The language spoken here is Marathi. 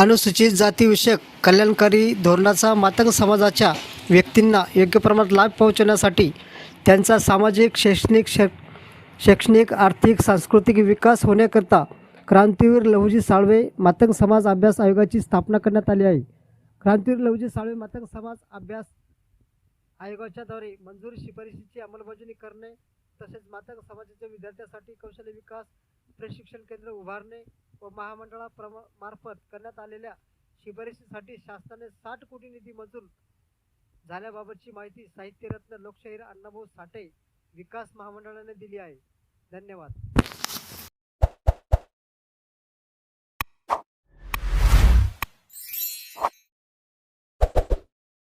अनुसूचित जातीविषयक कल्याणकारी धोरणाचा मातंग समाजाच्या व्यक्तींना योग्य प्रमाणात लाभ पोहोचवण्यासाठी त्यांचा सामाजिक शैक्षणिक शै शैक्षणिक आर्थिक सांस्कृतिक विकास होण्याकरता क्रांतीवीर लहुजी साळवे मातंग समाज अभ्यास आयोगाची स्थापना करण्यात आली आहे. क्रांतीवीर लहुजी साळवे मातंग समाज अभ्यास आयोगाच्याद्वारे मंजूर शिफारशीची अंमलबजावणी करणे तसेच मातंग समाजाच्या विद्यार्थ्यांसाठी कौशल्य विकास प्रशिक्षण केंद्र उभारणे व महामंडळाप्रमा मार्फत करण्यात आलेल्या शिफारशीसाठी शासनाने साठ कोटी निधी मंजूर झाल्याबाबतची माहिती साहित्यरत्न लोकशाहीर अण्णाभाऊ साठे विकास महामंडळाने दिली आहे. धन्यवाद.